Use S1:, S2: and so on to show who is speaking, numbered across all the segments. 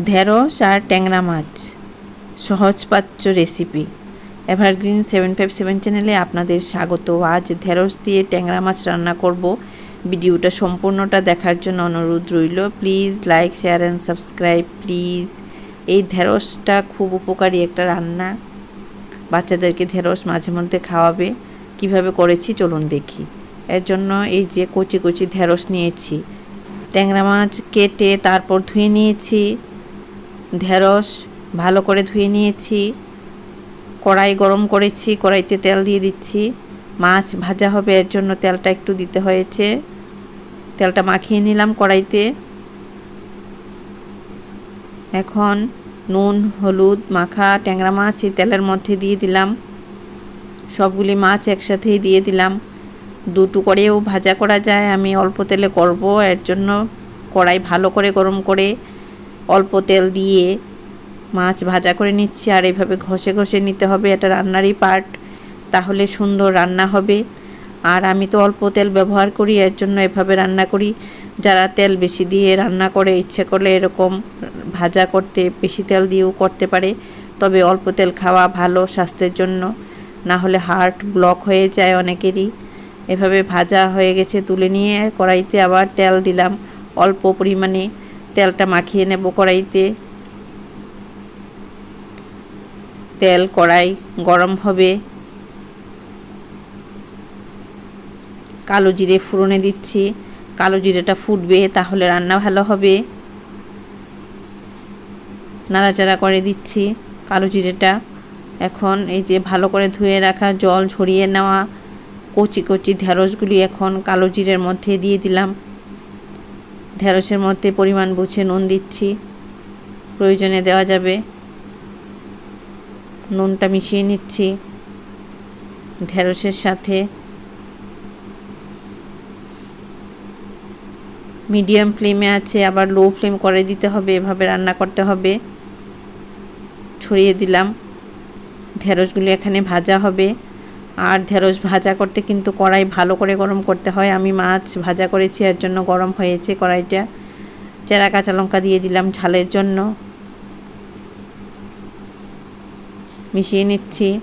S1: ঢেঁড়স আর ট্যাংরা মাছ। সহজপাচ্য recipe evergreen seven five seven চ্যানেলে আপনাদের স্বাগত। আজ ঢেঁড়স দিয়ে ট্যাংরা মাছ রান্না করব। ভিডিওটা সম্পূর্ণটা দেখার জন্য অনুরোধ রইল। Please like share and subscribe please এই ঢেঁড়সটা খুব উপকারী একটা রান্না। বাচ্চাদেরকে ঢেঁড়স মাঝে মধ্যে খাওয়াবে। কীভাবে করেছি চলুন দেখি। এর জন্য এই যে কচি কচি ঢেঁড়স নিয়েছি। ট্যাংরা মাছ কেটে তারপর ধুয়ে নিয়েছি। ঢেঁড়স ভালো করে ধুয়ে নিয়েছি। কড়াই গরম করেছি, কড়াইতে তেল দিয়ে দিচ্ছি। মাছ ভাজা হবে, এর জন্য তেলটা একটু দিতে হয়েছে। তেলটা মাখিয়ে নিলাম কড়াইতে। এখন নুন, হলুদ, মাখা, ট্যাংরা মাছ এই তেলের মধ্যে দিয়ে দিলাম। সবগুলি মাছ একসাথেই দিয়ে দিলাম। দুটো করেও ভাজা করা যায়, আমি অল্প তেলে করব। এর জন্য কড়াই ভালো করে গরম করে অল্প তেল দিয়ে মাছ ভাজা করে নিচ্ছি। আর এভাবে ঘষে ঘষে নিতে হবে এটা রান্নারই পার্ট তাহলে সুন্দর রান্না হবে। আর আমি তো অল্প তেল ব্যবহার করি, এর জন্য এভাবে রান্না করি। যারা তেল বেশি দিয়ে রান্না করে, ইচ্ছে করলে এরকম ভাজা করতে, বেশি তেল দিয়েও করতে পারে। তবে অল্প তেল খাওয়া ভালো স্বাস্থ্যের জন্য। না হলে হার্ট ব্লক হয়ে যায় অনেকেরই। এভাবে ভাজা হয়ে গেছে, তুলে নিয়ে কড়াইতে আবার তেল দিলাম। অল্প পরিমাণে তেলটা মাখিয়ে নেব কড়াইতে। তেল কড়াই গরম হবে। কালো জিরে ফুরনে দিচ্ছি। কালো জিরেটা ফুটবে তাহলে রান্না ভালো হবে। নাড়াচাড়া করে দিচ্ছি কালো জিরেটা। এখন এই যে ভালো করে ধুয়ে রাখা জল ঝরিয়ে নেওয়া কচি কচি ঢেঁড়সগুলি এখন কালো জিরের মধ্যে দিয়ে দিলাম। ঢেঁড়সের মধ্যে পরিমাণ বুঝে নুন দিচ্ছি। প্রয়োজনে দেওয়া যাবে নুনটা মিশিয়ে নিচ্ছি ঢেঁড়সের সাথে। মিডিয়াম ফ্লেমে আছে, আবার লো ফ্লেম করে দিতে হবে, এভাবে রান্না করতে হবে। ছড়িয়ে দিলাম। ঢেঁড়সগুলি এখানে ভাজা হবে। আর ঢেঁড়স ভাজা করতে কিন্তু কড়াই ভালো করে গরম করতে হয়। আমি মাছ ভাজা করেছি, এর জন্য গরম হয়েছে কড়াইটা। চেরা কাঁচা লঙ্কা দিয়ে দিলাম ঝালের জন্য। মিশিয়ে নিচ্ছি।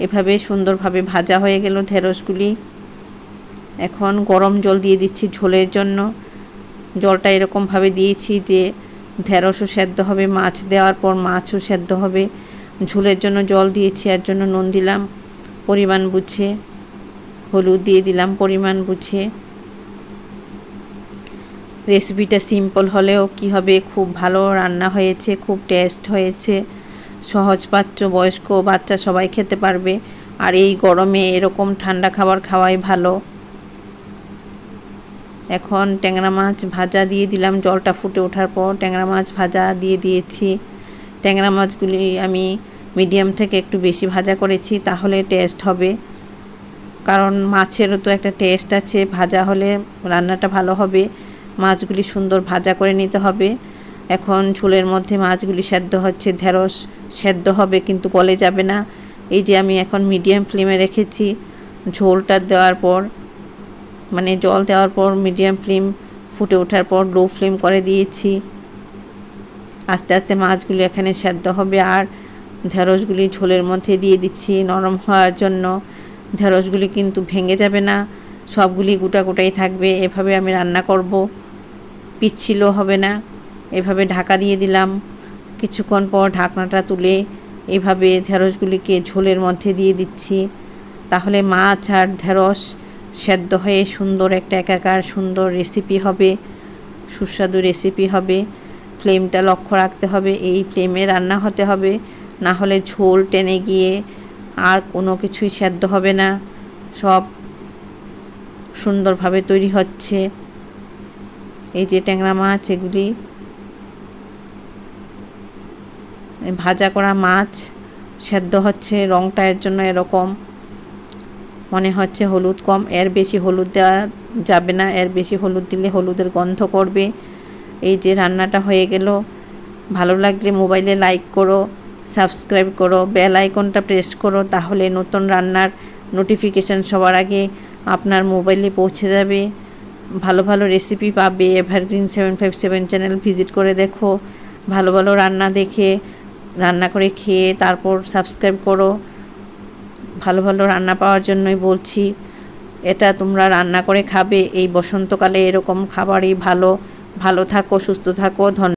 S1: এভাবে সুন্দরভাবে ভাজা হয়ে গেল ঢেঁড়সগুলি। এখন গরম জল দিয়ে দিচ্ছি ঝোলের জন্য। জলটা এরকমভাবে দিয়েছি যে ঢেঁড়সও সেদ্ধ হবে, মাছ দেওয়ার পর মাছও সেদ্ধ হবে। ঝোলের জন্য জল দিয়েছি, এর জন্য নুন দিলাম। পরিমাণ বুঝে, হলুদ দিয়ে দিলাম পরিমাণ বুঝে। রেসিপিটা সিম্পল হলেও কি হবে? খুব ভালো রান্না হয়েছে, খুব টেস্ট হয়েছে। সহজ সহজপাচ্য বয়স্ক বাচ্চা সবাই খেতে পারবে। আর এই গরমে এরকম ঠান্ডা খাবার খাওয়াই ভালো। এখন ট্যাংরা মাছ ভাজা দিয়ে দিলাম, জলটা ফুটে ওঠার পর ট্যাংরা মাছ ভাজা দিয়ে দিয়েছি। ট্যাংরা মাছগুলি আমি মিডিয়াম থেকে একটু বেশি ভাজা করেছি, তাহলে টেস্ট হবে। কারণ মাছেরও তো একটা টেস্ট আছে, ভাজা হলে রান্নাটা ভালো হবে। মাছগুলি সুন্দর ভাজা করে নিতে হবে। এখন ঝোলের মধ্যে মাছগুলি সেদ্ধ হচ্ছে, ঢেঁড়স সেদ্ধ হবে, কিন্তু গলে যাবে না। এই যে আমি এখন মিডিয়াম ফ্লেমে রেখেছি, ঝোলটা দেওয়ার পর মানে জল দেওয়ার পর মিডিয়াম ফ্লেম ফুটে ওঠার পর লো ফ্লেম করে দিয়েছি। আস্তে আস্তে মাছগুলি এখানে সেদ্ধ হবে। আর ঢেঁড়সগুলি ঝোলের মধ্যে দিয়ে দিচ্ছি নরম হওয়ার জন্য। ঢেঁড়সগুলি কিন্তু ভেঙে যাবে না। সবগুলি গোটা গোটাই থাকবে। এভাবে আমি রান্না করব। পিচ্ছিলও হবে না। এভাবে ঢাকা দিয়ে দিলাম। কিছুক্ষণ পর ঢাকনাটা তুলে এভাবে ঢেঁড়সগুলিকে ঝোলের মধ্যে দিয়ে দিচ্ছি। তাহলে মাছ আর ঢেঁড়স সেদ্ধ হয়ে সুন্দর একটা একাকার সুন্দর রেসিপি হবে। সুস্বাদু রেসিপি হবে। ফ্লেমটা লক্ষ্য রাখতে হবে। এই ফ্লেমে রান্না হতে হবে। না হলে ঝোল টেনে গিয়ে আর কোনো কিছুই সেদ্ধ হবে না। সব সুন্দরভাবে তৈরি হচ্ছে। এই যে ট্যাংরা মাছ, এগুলি ভাজা করা মাছ সেদ্ধ হচ্ছে রঙটা এর জন্য এরকম। মনে হচ্ছে হলুদ কম, এর বেশি হলুদ দেওয়া যাবে না, এর বেশি হলুদ দিলে হলুদের গন্ধ করবে। এই যে রান্নাটা হয়ে গেল। ভালো লাগলে মোবাইলে লাইক করো। সাবস্ক্রাইব করো বেল আইকনটা প্রেস করো, তাহলে নতুন রান্নার নোটিফিকেশান সবার আগে আপনার মোবাইলে পৌঁছে যাবে। ভালো ভালো রেসিপি পাবে evergreen seven five seven channel visit করে দেখো, ভালো ভালো রান্না দেখে, রান্না করে খেয়ে তারপর সাবস্ক্রাইব করো। ভালো ভালো রান্না পাওয়ার জন্যই বলছি, এটা তোমরা রান্না করে খাবে, এই বসন্তকালে এরকম খাবারই ভালো। ভালো থাকো, সুস্থ থাকো ধন্য